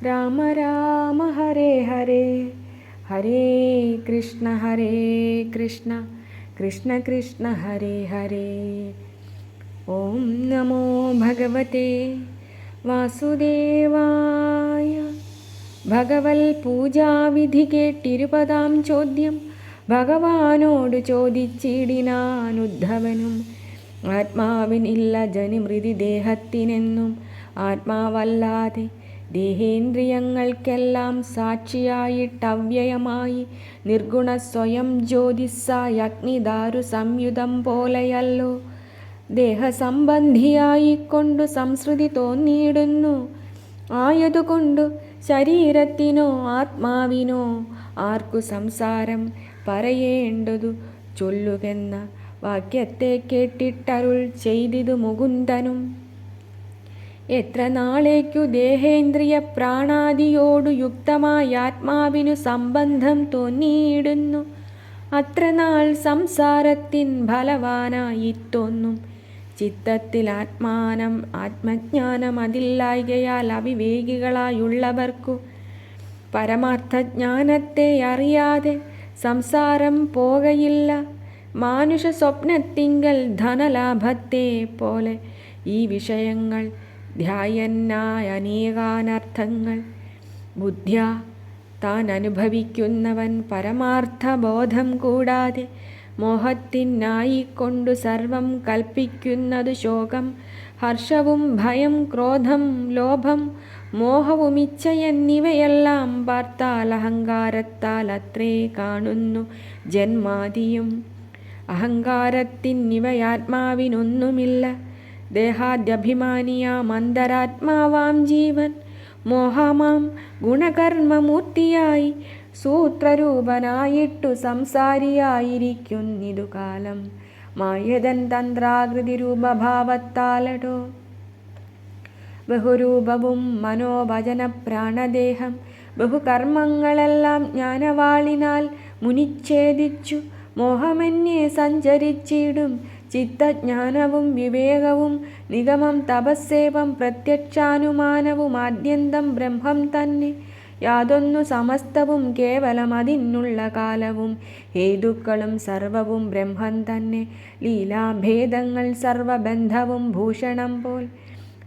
രാമ രാമ ഹരേ ഹരേ ഹരേ കൃഷ്ണ ഹരേ കൃഷ്ണ കൃഷ്ണ കൃഷ്ണ ഹരേ ഹരേ ഓം നമോ ഭഗവതേ വാസുദേവായ ഭഗവൽ പൂജാവിധി കേട്ടിരുപതാം ചോദ്യം ഭഗവാനോട് ചോദിച്ചിടിനാൻ ഉദ്ധവനും ആത്മാവിനില്ല ജനിമൃതി ദേഹത്തിനെന്നും ആത്മാവല്ലാതെ ദേഹേന്ദ്രിയങ്ങൾക്കെല്ലാം സാക്ഷിയായിട്ടവ്യയമായി. നിർഗുണ സ്വയം ജ്യോതിസ്സായ അഗ്നിദാരു സംയുതം പോലെയല്ലോ. ദേഹസംബന്ധിയായിക്കൊണ്ടു സംസ്കൃതി തോന്നിയിടുന്നു. ആയതുകൊണ്ടു ശരീരത്തിനോ ആത്മാവിനോ ആർക്കു സംസാരം പറയേണ്ടതു ചൊല്ലുകെന്ന വാക്യത്തെ കേട്ടിട്ടരുൾ ചെയ്തിതു മുകുന്ദനും. എത്ര നാളേക്കു ദേഹേന്ദ്രിയ പ്രാണാദിയോടു യുക്തമായ ആത്മാവിനു സംബന്ധം തോന്നിയിടുന്നു. അത്ര നാൾ സംസാരത്തിൻ ഫലവാനായി തോന്നും. ചിത്തത്തിൽ ആത്മാനം ആത്മജ്ഞാനം അതില്ലായകയാൽ അവിവേകികളായുള്ളവർക്കു പരമാർത്ഥജ്ഞാനത്തെ അറിയാതെ സംസാരം പോകയില്ല. മാനുഷ സ്വപ്നത്തിങ്കൽ ധനലാഭത്തെ പോലെ ഈ വിഷയങ്ങൾ ധ്യായന്നായ അനേകാനർത്ഥങ്ങൾ. ബുദ്ധ്യ താൻ അനുഭവിക്കുന്നവൻ പരമാർത്ഥബോധം കൂടാതെ മോഹത്തിനായിക്കൊണ്ടു സർവം കൽപ്പിക്കുന്നതു ശോകം. ഹർഷവും ഭയം ക്രോധം ലോഭം മോഹവും ഇച്ഛ എന്നിവയെല്ലാം പാർത്താൽ അഹങ്കാരത്താൽ അത്രേ കാണുന്നു ജന്മാദിയും. അഹങ്കാരത്തിനിവയാത്മാവിനൊന്നുമില്ല. ദേഹാദ്യഭിമാനിയാം മന്ദരാത്മാവാം ജീവൻ. മോഹമാം ഗുണകർമ്മമൂർത്തിയായി സൂത്രരൂപനായിട്ടു സംസാരിയായിരിക്കുന്നിതു കാലം. മായതൻ തന്ത്രാകൃതി രൂപഭാവത്താലടോ ബഹുരൂപവും മനോഭജന പ്രാണദേഹം ബഹുകർമ്മങ്ങളെല്ലാം ജ്ഞാനവാളിനാൽ മുനിച്ഛേദിച്ചു. മോഹമന്യേ സഞ്ചരിച്ചിടും. ചിത്തജ്ഞാനവും വിവേകവും നിഗമം തപസ്സേവം പ്രത്യക്ഷാനുമാനവും ആദ്യന്തം ബ്രഹ്മം തന്നെ. യാതൊന്നു സമസ്തവും കേവലം അതിനുള്ള കാലവും. ഹേതുക്കളും സർവവും ബ്രഹ്മം തന്നെ. ലീലാഭേദങ്ങൾ സർവബന്ധവും ഭൂഷണം പോൽ.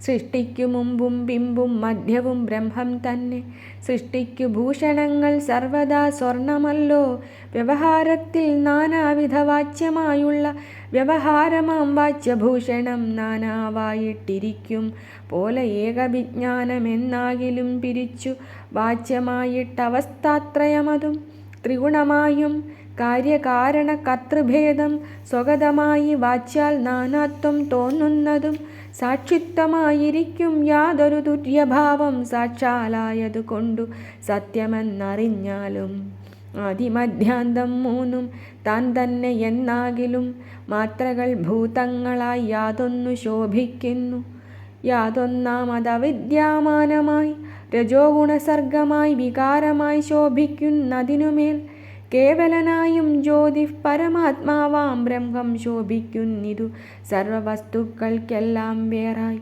സൃഷ്ടിക്കു മുമ്പും ബിമ്പും മധ്യവും ബ്രഹ്മം തന്നെ. സൃഷ്ടിക്കു ഭൂഷണങ്ങൾ സർവദാ സ്വർണമല്ലോ. വ്യവഹാരത്തിൽ നാനാവിധ വാച്യമായുള്ള വ്യവഹാരമാം വാച്യഭൂഷണം നാനാവായിട്ടിരിക്കും. പോലെ ഏകവിജ്ഞാനമെന്നാകിലും പിരിച്ചു വാച്യമായിട്ടവസ്ഥാത്രയമതും. ത്രിഗുണമായും കാര്യകാരണ കർത്തൃഭേദം സ്വഗതമായി വാച്യാൽ നാനാത്വം തോന്നുന്നതും സാക്ഷിത്വമായിരിക്കും യാതൊരു തുര്യഭാവം സാക്ഷാലായതുകൊണ്ടു സത്യമെന്നറിഞ്ഞാലും ആദിമധ്യാന്തം മൂന്നും താൻ തന്നെ എന്നാകിലും മാത്രകൾ ഭൂതങ്ങളായി യാതൊന്നു ശോഭിക്കുന്നു. യാതൊന്നാമതവിദ്യാമാനമായി രജോ ഗുണസർഗമായി വികാരമായി ശോഭിക്കുന്നതിനുമേൽ കേവലനായും ജ്യോതി പരമാത്മാവാം ബ്രഹ്മം ശോഭിക്കുന്നിതു. സർവവസ്തുക്കൾക്കെല്ലാം വേറായി.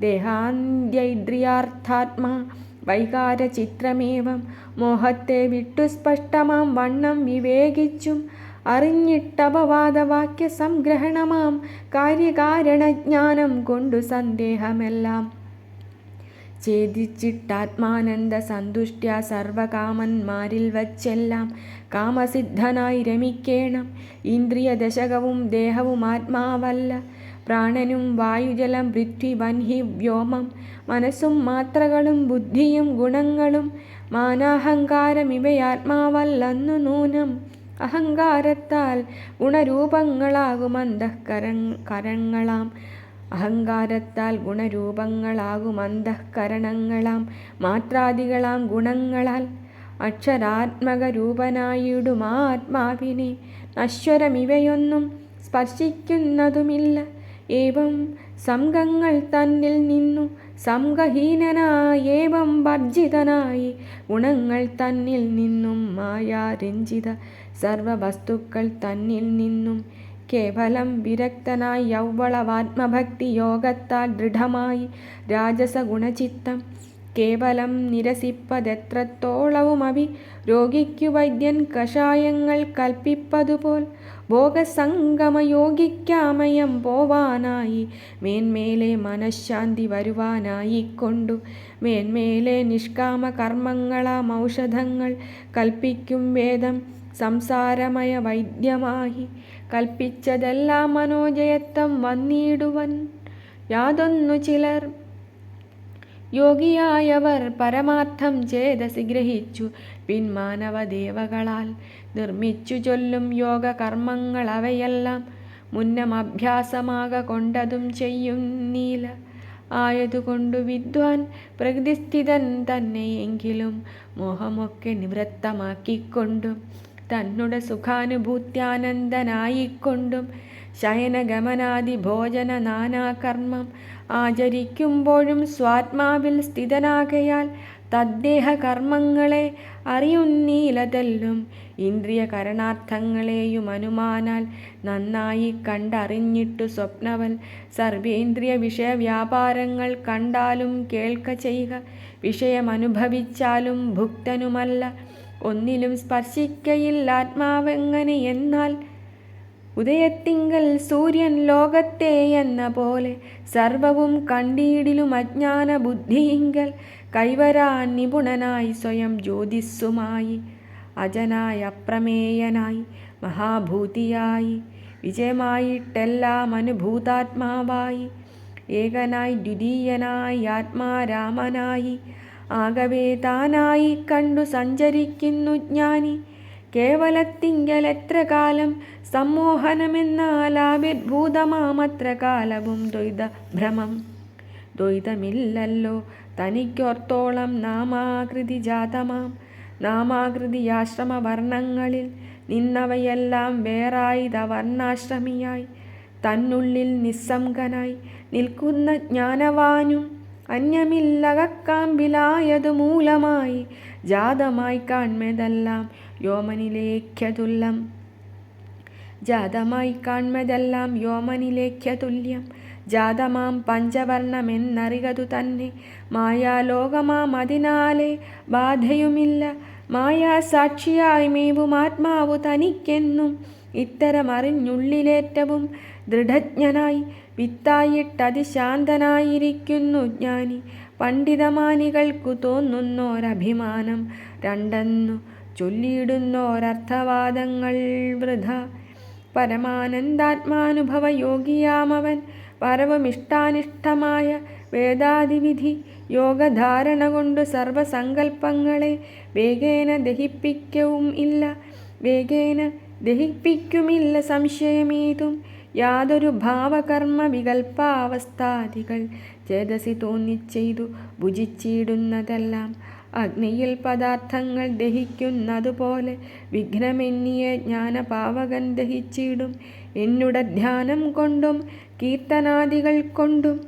ദേഹാന്ത്യൈദ്രിയാർത്ഥാത്മാ വൈകാരചിത്രമേവം. മോഹത്തെ വിട്ടു സ്പഷ്ടമാം വണ്ണം വിവേകിച്ചും അറിഞ്ഞിട്ടപവാദവാക്യ സംഗ്രഹണമാം കാര്യകാരണജ്ഞാനം കൊണ്ടു സന്ദേഹമെല്ലാം ഛേദിച്ചിട്ടാത്മാനന്ദ സന്തുഷ്ട്യ സർവകാമന്മാരിൽ വച്ചെല്ലാം കാമസിദ്ധനായി രമിക്കേണം. ഇന്ദ്രിയ ദശകവും ദേഹവും ആത്മാവല്ല. പ്രാണനും വായുജലം പൃഥ്വി വൻഹി വ്യോമം. മനസ്സും മാത്രകളും ബുദ്ധിയും ഗുണങ്ങളും മാനാഹങ്കാരം ഇവയാത്മാവല്ലെന്നു നൂനം. അഹങ്കാരത്താൽ ഗുണരൂപങ്ങളാകും അന്തഃകര കരങ്ങളാം. അഹങ്കാരത്താൽ ഗുണരൂപങ്ങളാകും അന്തഃകരണങ്ങളാം മാത്രാദികളാം ഗുണങ്ങളാൽ. അക്ഷരാത്മക രൂപനായിടുമാത്മാവിനെ നശ്വരമിവയൊന്നും സ്പർശിക്കുന്നതുമില്ല. ഏവം സംഘങ്ങൾ തന്നിൽ നിന്നു സംഘഹീനനായി ഏവം വർജിതനായി ഗുണങ്ങൾ തന്നിൽ നിന്നും മായാരഞ്ജിത സർവവസ്തുക്കൾ തന്നിൽ നിന്നും കേവലം വിരക്തനായി യൗവളവാത്മഭക്തി യോഗത്താൽ ദൃഢമായി രാജസഗുണചിത്തം. കേവലം നിരസിപ്പതെത്രത്തോളവുമവി? രോഗിക്കു വൈദ്യൻ കഷായങ്ങൾ കൽപ്പിപ്പതുപോൽ. ഭോഗസംഗമയോഗിക്കാമയം പോവാനായി. മേന്മേലെ മനഃശാന്തി വരുവാനായി കൊണ്ടു മേന്മേലെ നിഷ്കാമ കർമ്മങ്ങളാം ഔഷധങ്ങൾ കൽപ്പിക്കും വേദം. സംസാരമയ വൈദ്യമായി കൽപ്പിച്ചതെല്ലാം മനോജയത്വം വന്നിടുവൻ. യാതൊന്നു ചിലർ യോഗിയായവർ പരമാർത്ഥം ചേതസി ഗ്രഹിച്ചു. പിൻമാനവദേവകളാൽ നിർമ്മിച്ചു ചൊല്ലും യോഗ കർമ്മങ്ങൾ അവയെല്ലാം മുന്നം അഭ്യാസമാക കൊണ്ടതും ചെയ്യുന്നീല ആയതുകൊണ്ടു വിദ്വാൻ പ്രകൃതിസ്ഥിതൻ തന്നെയെങ്കിലും മോഹമൊക്കെ നിവൃത്തമാക്കിക്കൊണ്ടും തന്നുടെ സുഖാനുഭൂത്യാനന്ദനായിക്കൊണ്ടും ശയനഗമനാദി ഭോജന നാനാകർമ്മം ആചരിക്കുമ്പോഴും സ്വാത്മാവിൽ സ്ഥിതനാകയാൽ തദ്ദേഹ കർമ്മങ്ങളെ അറിയുന്നീലതെല്ലും. ഇന്ദ്രിയ കരണാർത്ഥങ്ങളെയും അനുമാനാൽ നന്നായി കണ്ടറിഞ്ഞിട്ടു സ്വപ്നവൽ സർവേന്ദ്രിയ വിഷയവ്യാപാരങ്ങൾ കണ്ടാലും കേൾക്ക ചെയ്യുക. വിഷയമനുഭവിച്ചാലും ഭുക്തനുമല്ല. ഒന്നിലും സ്പർശിക്കയില്ല ആത്മാവെങ്ങനെ എന്നാൽ? ഉദയത്തിങ്കൽ സൂര്യൻ ലോകത്തെ എന്ന പോലെ സർവവും കണ്ടീടിലും അജ്ഞാന ബുദ്ധിയിങ്കൽ കൈവരാൻ നിപുണനായി സ്വയം ജ്യോതിസ്സുമായി അജനായി അപ്രമേയനായി മഹാഭൂതിയായി വിജയമായിട്ടെല്ലാം അനുഭൂതാത്മാവായി ഏകനായി ദ്വിതീയനായി ആത്മാരാമനായി ആകവേ താനായി കണ്ടു സഞ്ചരിക്കുന്നു ജ്ഞാനി. കേവലത്തിങ്കൽ എത്ര കാലം സമ്മോഹനമെന്നാൽ ആവിർഭൂതമാമത്ര കാലവും ദ്വൈത ഭ്രമം. ദ്വൈതമില്ലല്ലോ തനിക്കോർത്തോളം നാമാകൃതി ജാതമാം. നാമാകൃതിയാശ്രമവർണങ്ങളിൽ നിന്നവയെല്ലാം വേറായിത വർണാശ്രമിയായി. തന്നുള്ളിൽ നിസ്സംഗനായി നിൽക്കുന്ന ജ്ഞാനവാനും അന്യമില്ലകക്കാമ്പിലായതു മൂലമായി ജാതമായി കാൺമതെല്ലാം യോമനിലേഖ്യതുല്യം. ജാതമായി കാൺമതെല്ലാം യോമനിലേഖ്യതുല്യം. ജാതമാം പഞ്ചവർണമെന്നറികതു തന്നെ മായാലോകമാം അതിനാലെ ബാധയുമില്ല. മായാസാക്ഷിയായി മേവും ആത്മാവു തനിക്കെന്നും ഇത്തരമറിഞ്ഞുള്ളിലേറ്റവും ദൃഢജ്ഞനായി വിത്തായിട്ടതിശാന്തനായിരിക്കുന്നു ജ്ഞാനി. പണ്ഡിതമാനികൾക്കു തോന്നുന്നോരഭിമാനം രണ്ടെന്നു ചൊല്ലിയിടുന്നോരർത്ഥവാദങ്ങൾ വൃഥ. പരമാനന്ദാത്മാനുഭവ യോഗിയാമവൻ പരവമിഷ്ടാനിഷ്ടമായ വേദാതിവിധി യോഗധാരണ കൊണ്ട് സർവസങ്കൽപ്പങ്ങളെ വേഗേന ദഹിപ്പിക്കവും ഇല്ല. വേഗേന ദഹിപ്പിക്കുമില്ല സംശയമേതും. യാതൊരു ഭാവകർമ്മ വികൽപ്പാവസ്ഥാദികൾ ചേതസി തോന്നിച്ചെയ്തു ഭുജിച്ചിടുന്നതെല്ലാം. അഗ്നിയിൽ പദാർത്ഥങ്ങൾ ദഹിക്കുന്നതുപോലെ വിഘ്നമെന്നിയ ജ്ഞാനപാവകൻ ദഹിച്ചിടും. എന്നുടെ ധ്യാനം കൊണ്ടും കീർത്തനാദികൾ കൊണ്ടും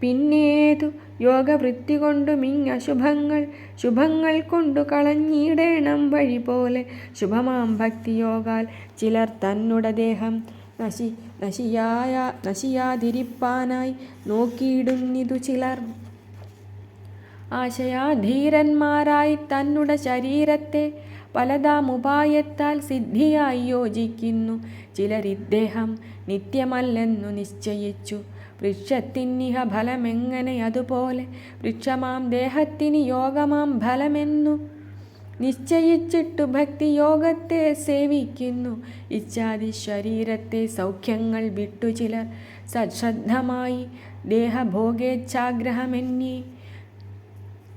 പിന്നേതു യോഗവൃത്തി കൊണ്ടും ഇങ്ങശുഭങ്ങൾ ശുഭങ്ങൾ കൊണ്ടു കളഞ്ഞിടേണം വഴി പോലെ ശുഭമാം ഭക്തിയോഗാൽ ചിലർ തന്നുടെ ദേഹം നശി നശിയായ നശിയാതിരിപ്പാനായി നോക്കിയിടുന്നിതു ചിലർ. ആശയാധീരന്മാരായി തന്നുടെ ശരീരത്തെ പലതാം ഉപായത്താൽ സിദ്ധിയായി യോജിക്കുന്നു. ചിലരിദ്ദേഹം നിത്യമല്ലെന്നു നിശ്ചയിച്ചു. വൃക്ഷത്തിന്നിഹ ഫലമെങ്ങനെ അതുപോലെ? വൃക്ഷമാം ദേഹത്തിന് യോഗമാം ഫലമെന്നു നിശ്ചയിച്ചിട്ടു ഭക്തിയോഗത്തെ സേവിക്കുന്നു. ഇച്ഛാദി ശരീരത്തെ സൗഖ്യങ്ങൾ വിട്ടു ചിലർ. സശ്രദ്ധമായി ദേഹഭോഗേച്ഛാഗ്രഹമെന്നി.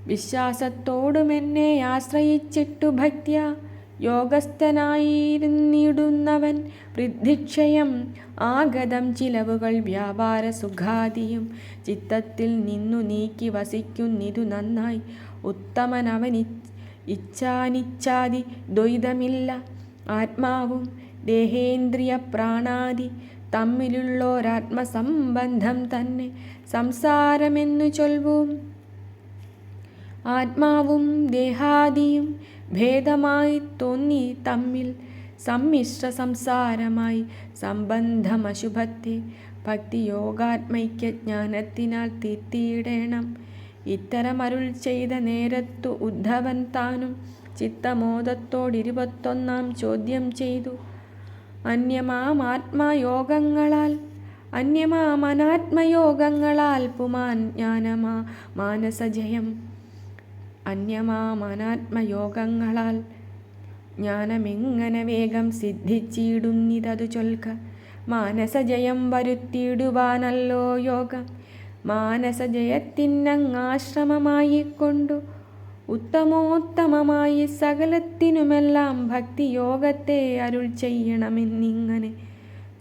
വിശ്വാസത്തോടുമെന്നെ ആശ്രയിച്ചിട്ടു ഭക്തിയ. യോഗസ്ഥനായിരുന്നിടുന്നവൻ വൃദ്ധിക്ഷയം. ആഗതം ചിലവുകൾ വ്യാപാര സുഖാദിയും. ചിത്തത്തിൽ നിന്നു നീക്കി വസിക്കുന്നിതു നന്നായി. ഉത്തമനവനി ഇച്ഛാനിച്ഛാദി ദ്വൈതമില്ല. ആത്മാവും ദേഹേന്ദ്രിയ പ്രാണാദി തമ്മിലുള്ളൊരാത്മസംബന്ധം തന്നെ സംസാരമെന്നു ചൊൽവും. ആത്മാവും ദേഹാദിയും ഭേദമായി തോന്നി തമ്മിൽ സമ്മിശ്ര സംസാരമായി സംബന്ധമശുഭത്തെ ഭക്തിയോഗാത്മൈക്യജ്ഞാനത്തിനാൽ തീർത്തിയിടേണം. ഇത്തരമരുൾ ചെയ്ത നേരത്തു ഉദ്ധവൻ താനും ചിത്തമോദത്തോടിരുപത്തൊന്നാം ചോദ്യം ചെയ്തു. അന്യമാം ആത്മയോഗങ്ങളാൽ അന്യമാം അനാത്മയോഗങ്ങളാൽ പുമാൻ ജ്ഞാനമാ മാനസജയം. അന്യമാം അനാത്മയോഗങ്ങളാൽ ജ്ഞാനമെങ്ങനെ വേഗം സിദ്ധിച്ചിടുന്നിതതു ചൊൽക്ക? മാനസജയം വരുത്തിയിടുവാനല്ലോ യോഗം. മാനസജയത്തിനങ്ങാശ്രമമായിക്കൊണ്ടു ഉത്തമോത്തമമായി സകലത്തിനുമെല്ലാം ഭക്തിയോഗത്തെ അരുൾ ചെയ്യണമെന്നിങ്ങനെ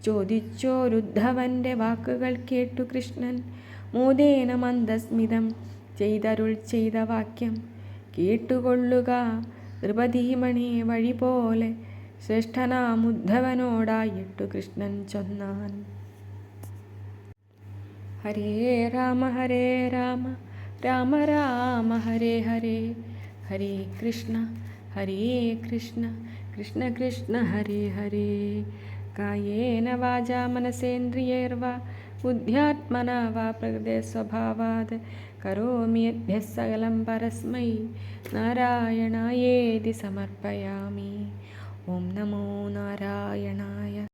ചോദിച്ചോരുദ്ധവന്റെ വാക്കുകൾ കേട്ടു കൃഷ്ണൻ. മോദേന മന്ദസ്മിതം ചെയ്തരുൾ ചെയ്ത വാക്യം കേട്ടുകൊള്ളുക. ദ്രുപതീമണി വഴി പോലെ ശ്രേഷ്ഠനാമുദ്ധവനോടായിട്ടു കൃഷ്ണൻ ചൊന്നാൻ. हरे राम हरे राम राम राम हरे हरे। हरे कृष्ण हरे कृष्ण कृष्ण कृष्ण हरे हरे। कायेन वाजा मनसेन्द्रियैर्वा बुद्ध्यात्मना वा प्रकृते स्वभावाद् करोमि यद्भ्यः सकलं परस्मै नारायणायेति समर्पयामि। ॐ नमो नारायणाय।